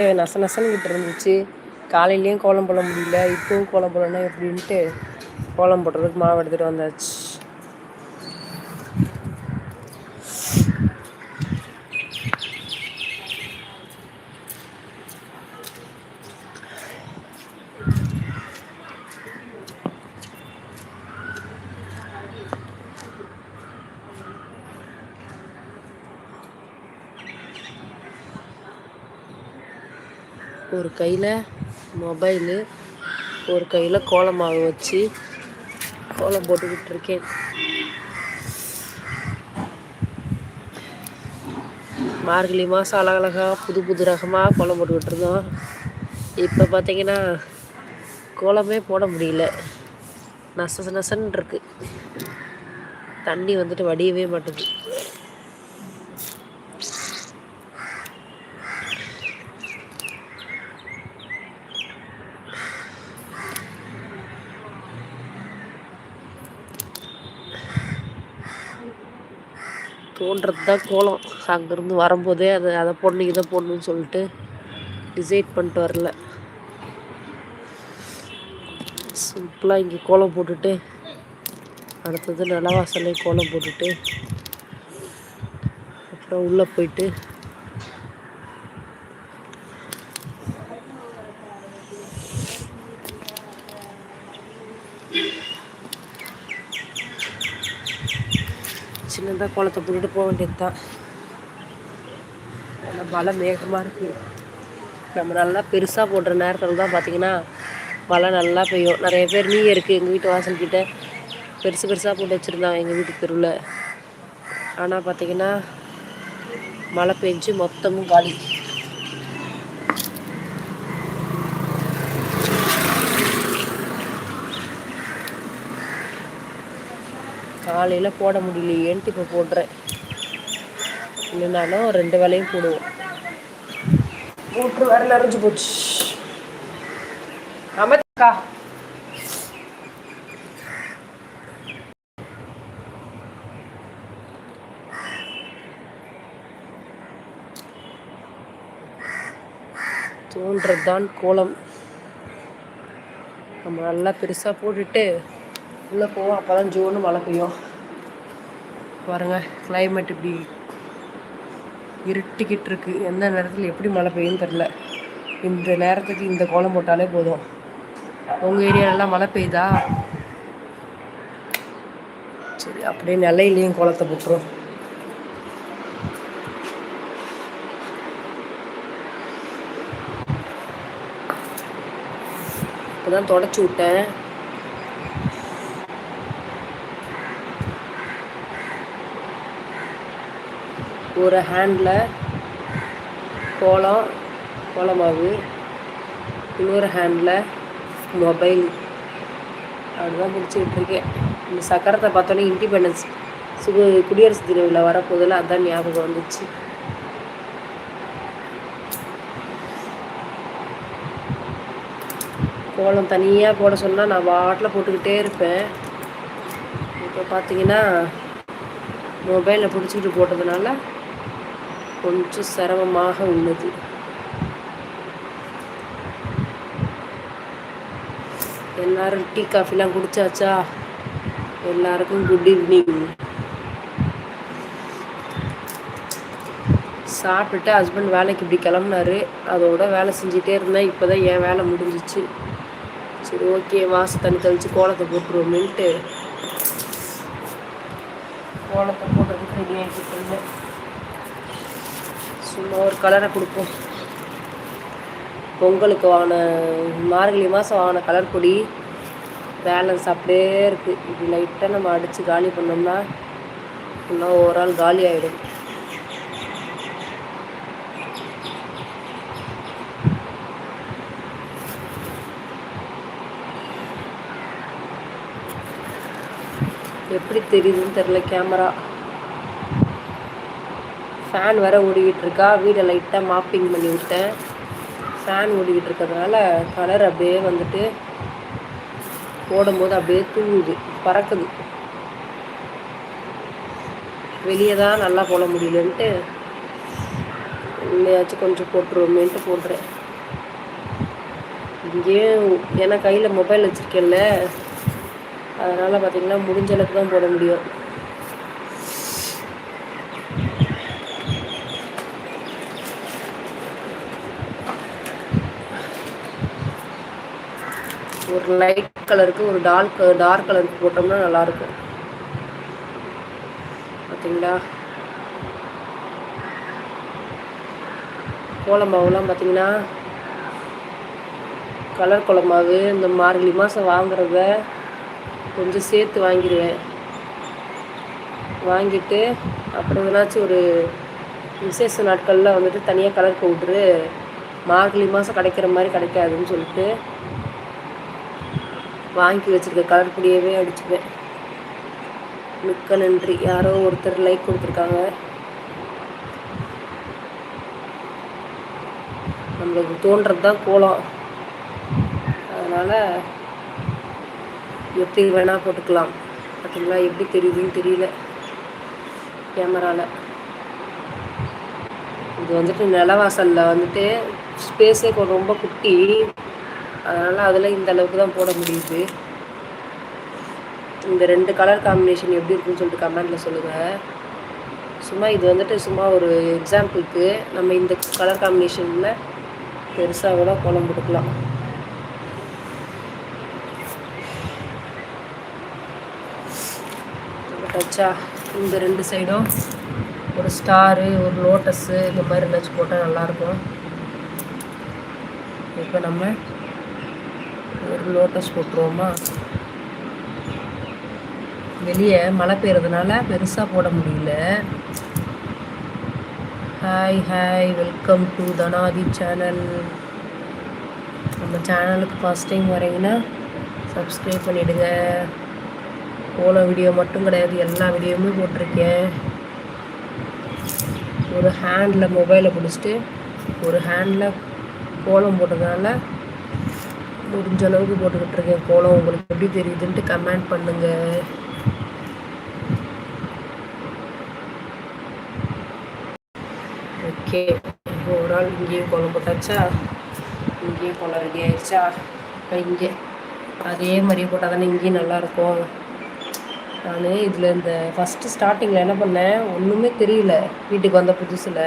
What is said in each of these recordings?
நச நசன்கிட்டு இருந்துச்சு. காலையிலேயும் கோலம் போட முடியல. இப்பவும் கோலம் போடலன்னா எப்படின்ட்டு கோலம் போடுறதுக்கு மாவு எடுத்துகிட்டு வந்தாச்சு. ஒரு கையில் மொபைலு ஒரு கையில் கோலமாவை வச்சு கோலம் போட்டுக்கிட்டு இருக்கேன். மார்கழி மாதம் அழகழகாக புது புது ரகமாக கோலம் போட்டுக்கிட்டு இருந்தோம். இப்போ பார்த்தீங்கன்னா கோலமே போட முடியல. நச நசன்னு இருக்குது தண்ணி வந்துட்டு வடியவே மாட்டேங்குது. தோன்றது தான் கோலம். அங்கேருந்து வரும்போதே அதை அதை போடணும் இதை போடணும்னு சொல்லிட்டு டிசைட் பண்ணிட்டு வரல. சிம்பிளாக இங்கே கோலம் போட்டுட்டு அடுத்தது நிலவாசலே கோலம் போட்டுட்டு அப்புறம் உள்ளே போயிட்டு சின்னதாக குளத்தை போட்டுட்டு போக வேண்டியது தான் மழை மேகமாக இருக்குது நம்ம நல்லா பெருசாக போடுற நேரத்தில் தான் பார்த்திங்கன்னா மழை நல்லா பெய்யும். நிறைய பேர் நீ இருக்குது எங்கள் வீட்டு வாசல்கிட்ட பெருசு பெருசாக போட்டு வச்சுருந்தாங்க எங்கள் வீட்டு தெருவில். ஆனால் பார்த்திங்கன்னா மழை பெஞ்சு மொத்தமும் காலி. காலையில் போட முடியலையேன்ட்டு இப்போ போடுறேன். இல்லைனாலும் ரெண்டு வேலையும் போடுவோம். மூட்ரு வேறு நிறைஞ்சு போச்சு. அமைச்சா தோன்றதுதான் கோலம். நம்ம நல்லா பெருசாக போட்டுட்டு உள்ளே போவோம். அப்போ தான் ஜோன்னு மழை பெய்யும். பாருங்க கிளைமேட் இப்படி இருட்டிக்கிட்டு இருக்கு. எந்த நேரத்தில் எப்படி மழை பெய்யும் தெரில இந்த நேரத்துக்கு இந்த கோலம் போட்டாலே போதும். உங்கள் ஏரியாலலாம் மழை பெய்யுதா? சரி அப்படியே நிலையிலையும் கோலத்தை போட்டுரும். இப்போதான் தொடச்சி விட்டேன். ஒரு ஹேண்டில் கோலம் கோலமாவு இன்னொரு ஹேண்டில் மொபைல் அப்படிதான் பிடிச்சிக்கிட்டு இருக்கேன். இந்த சக்கரத்தை பார்த்தோன்னே இண்டிபெண்டன்ஸ் சுகு குடியரசு தின விழா வரப்போதில் அதுதான் ஞாபகம் வந்துச்சு. கோலம் தனியாக போட சொன்னால் நான் வாட்டில் போட்டுக்கிட்டே இருப்பேன். இப்போ பார்த்தீங்கன்னா மொபைலில் பிடிச்சிக்கிட்டு போட்டதுனால கொஞ்சம் சிரமமாக உள்ளது. எல்லாரும் டீ காஃபிலாம் குடிச்சாச்சா? எல்லாருக்கும் குட் ஈவினிங் சாப்பிட்டுட்டு ஹஸ்பண்ட் வேலைக்கு இப்படி கிளம்புனாரு. அதோட வேலை செஞ்சுட்டே இருந்தேன். இப்போ தான் என் வேலை முடிஞ்சிச்சு. சரி ஓகே வாச தண்ணி தெளித்து கோலத்தை போட்டுருவோம்ன்ட்டு கோலத்தை போடுறதுக்கு ரெடி ஆகிட்டு இருந்தேன். சும்மா ஒரு கலரை கொடுப்போம். பொங்கலுக்கு வாங்கின மார்கழி மாதம் வாங்கின கலர் பொடி பேலன்ஸ் அப்படியே இருக்குது இப்படி லைட்டாக நம்ம அடித்து காலி பண்ணோம்னா இன்னும் ஓவரால் காலி ஆகிடும் எப்படி தெரியுதுன்னு தெரில கேமரா ஃபேன் வேறு ஓடிக்கிட்டு இருக்கா? வீடை லைட்டாக மாப்பிங் பண்ணி விட்டேன். ஃபேன் ஓடிக்கிட்டு இருக்கிறதுனால கலர் அப்படியே வந்துட்டு போடும்போது அப்படியே தூங்குது பறக்குது. வெளியே தான் நல்லா போட முடியலன்ட்டு இல்லையாச்சும் கொஞ்சம் போட்டுருவோமேன்ட்டு போடுறேன். இங்கேயும் ஏன்னா கையில் மொபைல் வச்சுருக்கேன்ல. அதனால் பார்த்திங்கன்னா முடிஞ்ச அளவுக்கு தான் போட முடியும். ஒரு லைட் கலருக்கு ஒரு டார்க் டார்க் கலருக்கு போட்டோம்னா நல்லாயிருக்கும் பார்த்தீங்களா கோலமாவுலாம் பார்த்தீங்கன்னா கலர் குழம்பாவு இந்த மார்கழி மாதம் வாங்குறத கொஞ்சம் சேர்த்து வாங்கிடுவேன் வாங்கிட்டு அப்புறம் எதனாச்சும் ஒரு விசேஷ நாட்களில் வந்துட்டு தனியாக கலர் பவுட்ரு மார்கழி மாதம் கிடைக்கிற மாதிரி கிடைக்காதுன்னு சொல்லிட்டு வாங்கி வச்சுருக்க கலர் பொடியவே அடிச்சுப்பேன். மிக்க நன்றி. யாரோ ஒருத்தர் லைக் கொடுத்துருக்காங்க. நம்மளுக்கு தோன்றது தான் கோலம். அதனால் எப்படி வேணால் போட்டுக்கலாம். பார்த்தீங்களா எப்படி தெரியுதுன்னு தெரியல. கேமராவில் இது வந்துட்டு நிலவாசலில் வந்துட்டு ஸ்பேஸே ரொம்ப குட்டி. அதனால் அதில் இந்த அளவுக்கு தான் போட முடியுது. இந்த ரெண்டு கலர் காம்பினேஷன் எப்படி இருக்குன்னு சொல்லிட்டு கமெண்டில் சொல்லுங்கள் சும்மா இது வந்துட்டு சும்மா ஒரு எக்ஸாம்பிளுக்கு நம்ம இந்த கலர் காம்பினேஷனில் பெருசாக கூட கோலம் போட்டுக்கலாம் டச்சா இந்த ரெண்டு சைடும் ஒரு ஸ்டாரு ஒரு லோட்டஸு இந்த மாதிரி இருந்தாச்சும் போட்டால் நல்லாயிருக்கும் இப்போ நம்ம ஒரு லோட்டஸ் போட்டுருவோமா? வெளியே மழை பெய்யறதுனால பெருசாக போட முடியல. Hi hi welcome to Thanadi channel நம்ம சேனலுக்கு ஃபஸ்ட் டைம் வரீங்கன்னா சப்ஸ்கிரைப் பண்ணிவிடுங்க போன வீடியோ மட்டும் கிடையாது எல்லா வீடியோவுமே போட்டிருக்கேன். ஒரு ஹேண்டில் மொபைலை பிடிச்சிட்டு ஒரு ஹேண்டில் கோலம் போட்டதுனால முடிஞ்ச அளவுக்கு போட்டுக்கிட்டு இருக்கேன். கோலம் உங்களுக்கு எப்படி தெரியுதுன்ட்டு கமெண்ட் பண்ணுங்க. ஓகே ஒரு ஆள் இங்கேயும் கோலம் போட்டாச்சா? இங்கேயும் கோலம் ரெடி ஆயிடுச்சா? இப்போ இங்கே அதே மாதிரி போட்டால் தானே இங்கேயும் நல்லாயிருக்கும் நான் இதில் இந்த ஃபஸ்ட்டு ஸ்டார்டிங்கில் என்ன பண்ணேன்? ஒன்றுமே தெரியல. வீட்டுக்கு வந்த புதுசில்.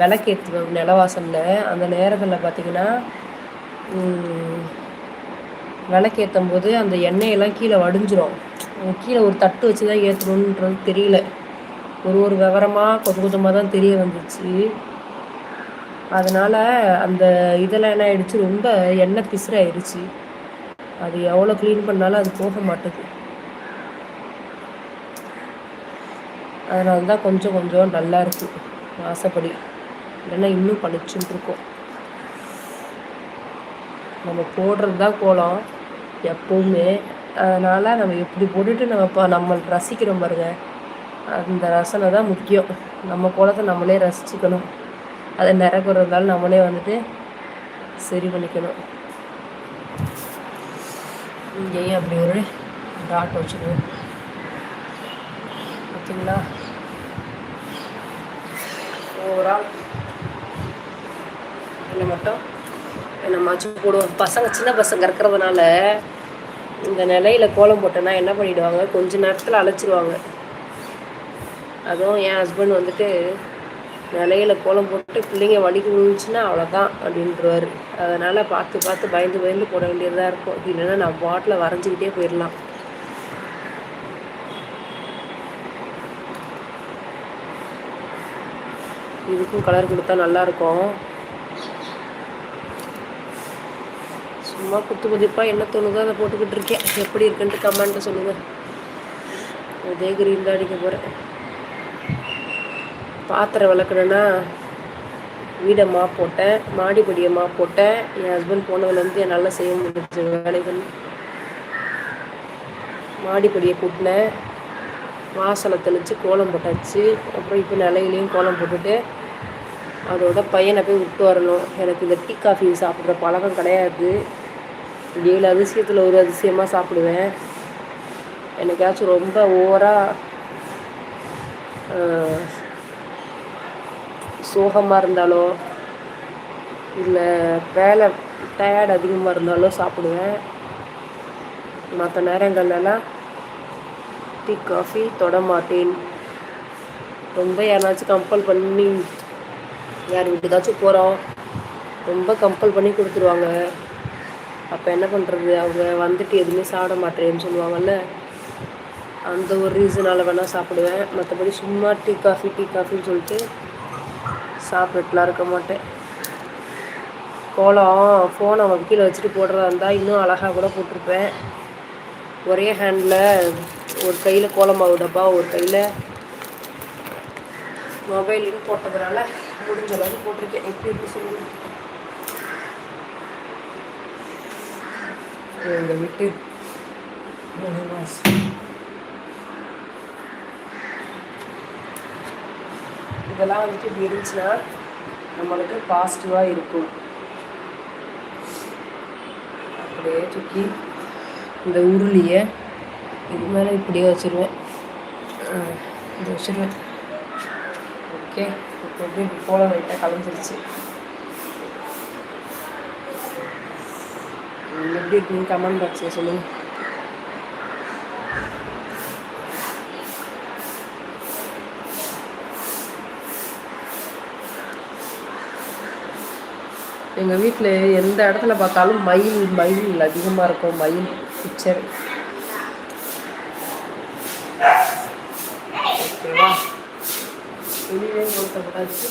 விளக்கேற்றுவேன் நிலவாசலில். அந்த நேரத்தில் பார்த்திங்கன்னா விளக்கேற்றும் போது அந்த எண்ணெயெல்லாம் கீழே வடிஞ்சிரும். கீழே ஒரு தட்டு வச்சு தான் ஏற்றணுன்றது தெரியல. ஒரு ஒரு விவரமாக கொஞ்சம் கொஞ்சமாக தான் தெரிய வந்துச்சு. அதனால் அந்த இதெல்லாம் என்ன ஆயிடுச்சு? ரொம்ப எண்ணெய் பிசுறாயிடுச்சு. அது எவ்வளோ க்ளீன் பண்ணாலும் அது போக மாட்டேது. அதனால தான் கொஞ்சம் கொஞ்சம் நல்லா இருக்குது ஆசைப்படி. இல்லைன்னா இன்னும் பழிச்சுட்டு இருக்கோம். நம்ம போடுறது தான் கோலம் எப்போவுமே. அதனால் நம்ம எப்படி போட்டுட்டு நம்ம இப்போ நம்ம ரசிக்கிறோம் பாருங்க. அந்த ரசனை தான் முக்கியம். நம்ம கோலத்தை நம்மளே ரசிச்சுக்கணும். அதை நிறக்குறதால நம்மளே வந்துட்டு சரி பண்ணிக்கணும். இங்கேயும் அப்படி ஒரு டாட் வச்சுக்கணும். ஓகேங்களா ஓவரால் என்ன மட்டும் என்னமாச்சும் போடுவோம். பசங்க சின்ன பசங்க இருக்கிறதுனால இந்த நிலையில கோலம் போட்டேன்னா என்ன பண்ணிடுவாங்க? கொஞ்ச நேரத்தில் அழைச்சிருவாங்க. அதுவும் என் ஹஸ்பண்ட் வந்துட்டு நிலையில கோலம் போட்டு பிள்ளைங்க வலிக்கு விழுந்துச்சுன்னா அவ்வளோதான் அப்படின்றவாரு. அதனால் பார்த்து பார்த்து பயந்து பயந்து போட வேண்டியதாக இருக்கும். இல்லைன்னா நான் பாட்டில் வரைஞ்சிக்கிட்டே போயிடலாம். இதுக்கும் கலர் கொடுத்தா நல்லாயிருக்கும் சும்மா குத்து குதிப்பாக என்ன தோணுதோ அதை போட்டுக்கிட்டு இருக்கேன். எப்படி இருக்குன்ட்டு கமெண்ட்டை சொல்லுங்கள் அதே கிரீன் தான் அடிக்க போகிறேன் பாத்திரம் விளக்கணுன்னா வீடை மா போட்டேன் மாடிப்படியை மா போட்டேன். என் ஹஸ்பண்ட் போனதுலேருந்து என்னால் செய்ய முடிஞ்ச வேலைகள். மாடிப்படியை கூட்டினேன். வாசலை தெளித்து கோலம் போட்டாச்சு. அப்புறம் இப்போ நிலையிலையும் கோலம் போட்டுட்டு அதோட பையனை போய் விட்டு வரணும். எனக்கு இந்த டீ காஃபி சாப்பிட்ற பழக்கம் கிடையாது. ஏழு அதிசயத்தில் ஒரு அதிசயமாக சாப்பிடுவேன். எனக்காச்சும் ரொம்ப ஓவராக சோகமாக இருந்தாலோ இல்லை வேலை டயர்ட் அதிகமாக இருந்தாலும் சாப்பிடுவேன். மற்ற நேரங்கள்லாம் டீ காஃபி தொட மாட்டேன். ரொம்ப யாராச்சும் கம்பல் பண்ணி யார் வீட்டுக்காச்சும் போகிறோம் ரொம்ப கம்பல் பண்ணி கொடுத்துருவாங்க. அப்போ என்ன பண்ணுறது அவங்க வந்துட்டு எதுவுமே சாப்பிட மாட்டேன்னு சொல்லுவாங்கல்ல? அந்த ஒரு ரீசனால் வேணால் சாப்பிடுவேன். மற்றபடி சும்மா டீ காஃபி டீ காஃபின்னு சொல்லிட்டு சாப்பிட்டுலாம் இருக்க மாட்டேன். கோலம் ஃபோனை அவன் கீழே வச்சுட்டு போடுறதா இருந்தால் இன்னும் அழகாக கூட போட்டிருப்பேன். ஒரே ஹேண்டில் ஒரு கையில் கோலமாவு டப்பா ஒரு கையில் மொபைலையும் போட்டதுனால முடிஞ்ச அளவுக்கு போட்டிருக்கேன். எப்படி எப்படி சொல்லுங்கள் எங்கள் வீட்டு இதெல்லாம் வந்துட்டு இப்படி இருந்துச்சுன்னா நம்மளுக்கு பாசிட்டிவாக இருக்கும். அப்படியே தூக்கி இந்த உருளியை இது மேலே இப்படியே வச்சுருவேன். இது வச்சுருவேன். ஓகே இப்போ எப்படி போல லைட்டாக கலந்துருச்சு எப்படி இருக்குன்னு கமெண்ட் பாக்ஸில் சொல்லுங்கள் எங்கள் வீட்டில் எந்த இடத்துல பார்த்தாலும் மயில் மயில் அதிகமாக இருக்கும். மயில் பிக்சர் ஓகேவா வெளியிலேயும் குளத்தை போட்டாச்சு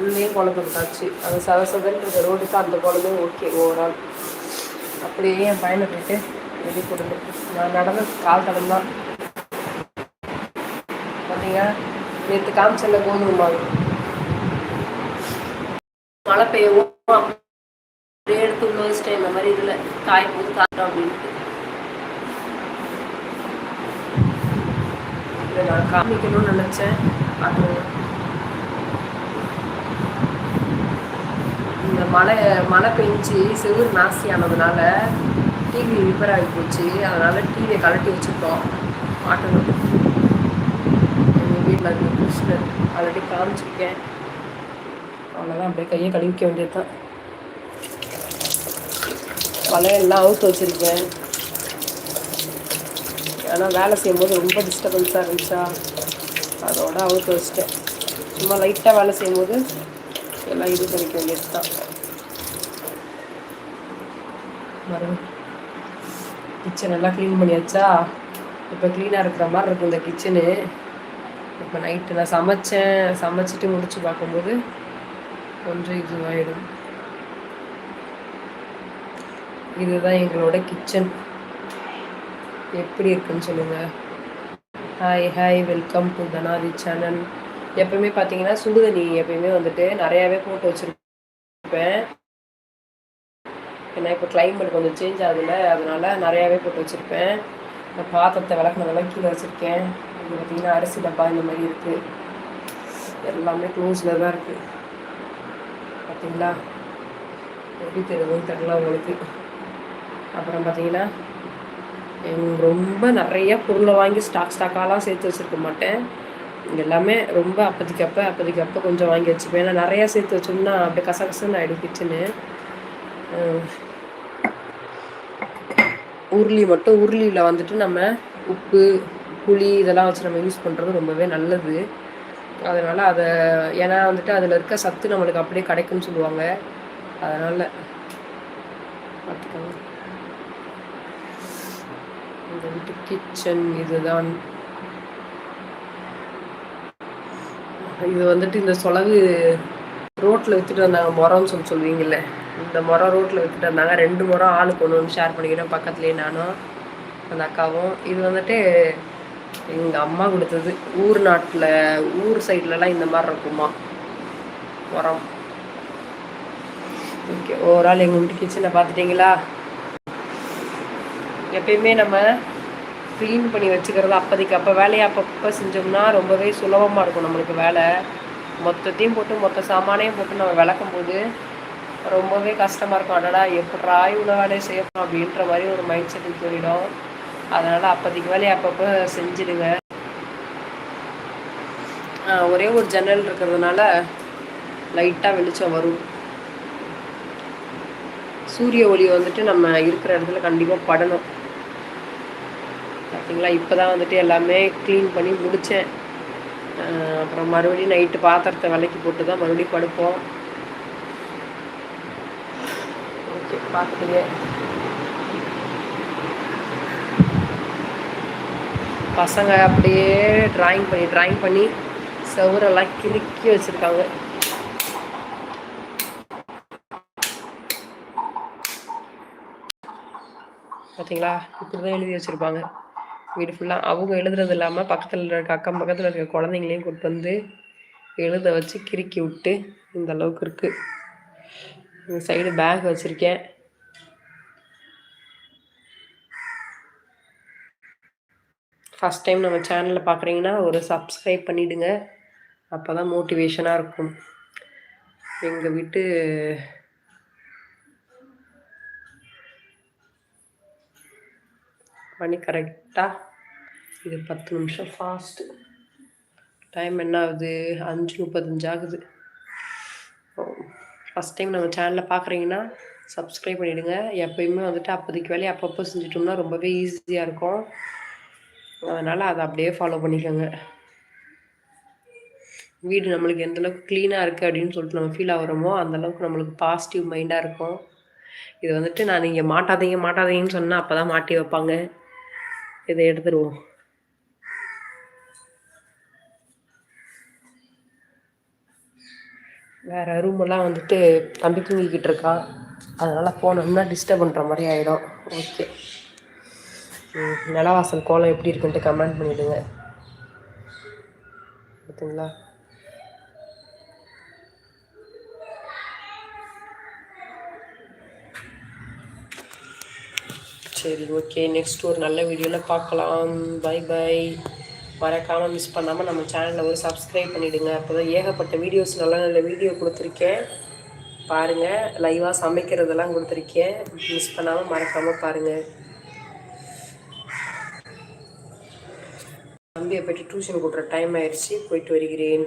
உள்ளேயும் குளத்தை போட்டாச்சு அந்த சதசதன்ற ரோடுக்கு அந்த குளமே ஓகே ஓவரால் அப்படியே என் பையனை போயிட்டு வெளியே கொடுங்க நான் நடந்த கால் தடம் தான் பார்த்தீங்க நேற்று காமிச்சல கோதுமை மாவு. மழை பெய்யவும் அப்படியே எடுத்து உள்ள வச்சுட்டேன். இந்த மாதிரி இதில் காயும் போது காட்டும் அப்படின்ட்டு. நான் காமிக்கணும்னு நினச்சேன். அது இந்த மழை மழை பெஞ்சு செவ்வறு நாஸ்தி ஆனதுனால டிவி ரிப்பேர் ஆகி போச்சு. அதனால் டிவியை கலட்டி வச்சுருக்கோம். மாட்டணும் எங்கள் வீட்டில் இருக்க கிருஷ்ணர் ஆல்ரெடி காமிச்சிருக்கேன். அவ்வளோதான் அப்படியே கையை கழுவிக்க வேண்டியது தான் வலையெல்லாம் அவுத்து வச்சுருக்கேன். ஏன்னா வேலை செய்யும்போது ரொம்ப டிஸ்டர்பன்ஸாக இருந்துச்சா? அதோட அவுத்து வச்சுட்டேன். சும்மா லைட்டாக வேலை செய்யும்போது எல்லாம் இது பண்ணிக்க வேண்டியது தான் கிச்சன் எல்லாம் க்ளீன் பண்ணியாச்சா? இப்போ க்ளீனாக இருக்கிற மாதிரி இருக்கும் இந்த கிச்சனு இப்போ நைட்டு நான் சமைச்சேன். சமைச்சிட்டு முடிச்சு பார்க்கும்போது கொஞ்சம் இதுவாகிடும் இதுதான் எங்களோட கிச்சன் எப்படி இருக்குன்னு சொல்லுங்கள் hi hi welcome to Thanadi channel எப்பவுமே பார்த்தீங்கன்னா சுடுதண்ணி எப்பயுமே வந்துட்டு நிறையாவே போட்டு வச்சுருப்பேன். ஏன்னா இப்போ கிளைமேட் கொஞ்சம் சேஞ்ச் ஆகுதுல்ல அதனால் நிறையாவே போட்டு வச்சுருப்பேன். இந்த பாத்திரத்தை விளக்குனதெல்லாம் கீழே வச்சுருக்கேன். இங்கே பார்த்தீங்கன்னா அரிசி டப்பா இந்த மாதிரி இருக்குது எல்லாமே க்ளோஸில் தான் இருக்குது பார்த்தீங்களா எப்படி தெரியுதுன்னு தெரியல உங்களுக்கு. அப்புறம் பார்த்தீங்கன்னா ரொம்ப நிறைய பொருளை வாங்கி ஸ்டாக் ஸ்டாக்காலாம் சேர்த்து வச்சுருக்க மாட்டேன். எல்லாமே ரொம்ப அப்போதைக்கு அப்போ கொஞ்சம் வாங்கி வச்சுப்பேன். ஏன்னா நிறையா சேர்த்து வச்சோம்னா அப்படியே கசகசன்னு ஆகிடும் கிச்சனு உருளி மட்டும் உருளியில் வந்துட்டு நம்ம உப்பு புளி இதெல்லாம் வச்சு நம்ம யூஸ் பண்ணுறது ரொம்பவே நல்லது. அதனால் அதை ஏன்னா வந்துட்டு அதில் இருக்க சத்து நம்மளுக்கு அப்படியே கிடைக்கும்னு சொல்லுவாங்க. அதனால் பார்த்துக்கோங்க. இந்த வீட்டு கிச்சன் இதுதான். இது வந்துட்டு இந்த சொலவு ரோட்டில் விற்றுட்டு வந்தாங்க முறம்னு சொல்லி சொல்லுவீங்கல்ல. இந்த முறம் ரோட்டில் விற்றுட்டு வந்தாங்க. ரெண்டு முறம் ஆளுக்கு ஒன்று ஒன்று ஷேர் பண்ணிக்கிட்டோம் பக்கத்துலேயே நானும் அந்த அக்காவும். இது வந்துட்டு எங்கள் அம்மா கொடுத்தது. ஊர் நாட்டில் ஊர் சைட்லலாம் இந்த மாதிரி இருக்குமா? உரம் ஓகே ஓவரால் எங்கள் வீட்டு கிச்சனை பார்த்துட்டிங்களா? எப்பயுமே நம்ம க்ளீன் பண்ணி வச்சுக்கிறது அப்போதைக்கு. அப்போ வேலையை அப்பப்போ செஞ்சோம்னா ரொம்பவே சுலபமாக இருக்கும் நம்மளுக்கு வேலை. மொத்தத்தையும் போட்டு மொத்த சாமானையும் போட்டு நம்ம விளக்கும் போது ரொம்பவே கஷ்டமாக இருக்கும். அடடா எப்படா இவ்வளோ வேலையை செய்யணும் அப்படின்ற மாதிரி ஒரு மைண்ட் செட்டுக்கு தோணிடும் அதனால் அப்போதைக்கு வேலையை அப்பப்போ செஞ்சிடுங்க. ஒரே ஒரு ஜன்னல் இருக்கிறதுனால லைட்டாக வெளிச்சம் வரும். சூரிய ஒளி வந்துட்டு நம்ம இருக்கிற இடத்துல கண்டிப்பாக படணும். பார்த்தீங்களா இப்போ தான் வந்துட்டு எல்லாமே க்ளீன் பண்ணி முடித்தேன் அப்புறம் மறுபடியும் நைட்டு பாத்திரத்தை விலைக்கு போட்டு தான் மறுபடியும் படுப்போம். பார்க்கலையே பசங்க அப்படியே ட்ராயிங் பண்ணி ட்ராயிங் பண்ணி செவரெல்லாம் கிறுக்கி வச்சுருக்காங்க. பார்த்தீங்களா இப்படி தான் எழுதி வச்சுருப்பாங்க. வீடு ஃபுல்லாக அவங்க எழுதுறது இல்லாமல் பக்கத்தில் இருக்க அக்கம் பக்கத்தில் இருக்க குழந்தைங்களையும் கூப்பிட்டு வந்து எழுத வச்சு கிறுக்கி விட்டு இந்த அளவுக்கு இருக்குது இந்த சைடு பேக் வச்சுருக்கேன். ஃபஸ்ட் டைம் நம்ம சேனலில் பார்க்குறீங்கன்னா ஒரு சப்ஸ்கிரைப் பண்ணிவிடுங்க அப்போ தான் மோட்டிவேஷனாக இருக்கும். எங்கள் வீட்டு மணி கரெக்டாக இது பத்து நிமிஷம் ஃபாஸ்ட்டு டைம் என்ன ஆகுது? அஞ்சு முப்பத்தஞ்சு ஆகுது. ஃபஸ்ட் டைம் நம்ம சேனலில் பார்க்குறீங்கன்னா சப்ஸ்கிரைப் பண்ணிவிடுங்க எப்போயுமே வந்துட்டு அப்போதைக்கு வேலையை அப்பப்போ செஞ்சிட்டோம்னா ரொம்பவே ஈஸியாக இருக்கும். அதனால் அதை அப்படியே ஃபாலோ பண்ணிக்கோங்க. வீடு நம்மளுக்கு எந்தளவுக்கு க்ளீனாக இருக்குது அப்படின்னு சொல்லிட்டு நம்ம ஃபீல் ஆகிறோமோ அந்தளவுக்கு நம்மளுக்கு பாசிட்டிவ் மைண்டாக இருக்கும். இது வந்துட்டு நான் நீங்கள் மாட்டாதீங்க மாட்டாதீங்கன்னு சொன்னால் அப்போ தான் மாட்டி வைப்பாங்க. இதை எடுத்துருவோம். வேறு ரூமெல்லாம் வந்துட்டு தம்பி தூங்கிக்கிட்டு இருக்கான் அதனால் போனோம்னா டிஸ்டர்ப் பண்ணுற மாதிரி ஆகிடும் ஓகே நிலவாசல் கோலம் எப்படி இருக்குன்ட்டு கமெண்ட் பண்ணிவிடுங்க பார்த்தீங்களா சரி ஓகே நெக்ஸ்ட் ஒரு நல்ல வீடியோவில் பார்க்கலாம். பை பை மறக்காமல் மிஸ் பண்ணாமல் நம்ம சேனலில் ஒரு சப்ஸ்கிரைப் பண்ணிவிடுங்க அப்போ தான் ஏகப்பட்ட வீடியோஸ் நல்ல நல்ல வீடியோ கொடுத்துருக்கேன். பாருங்கள் லைவாக சமைக்கிறதெல்லாம் கொடுத்துருக்கேன். மிஸ் பண்ணாமல் மறக்காமல் பாருங்கள் தம்பியை போயிட்டு டியூஷன் கொடுக்குற டைம் ஆயிடுச்சு போயிட்டு வருகிறேன்.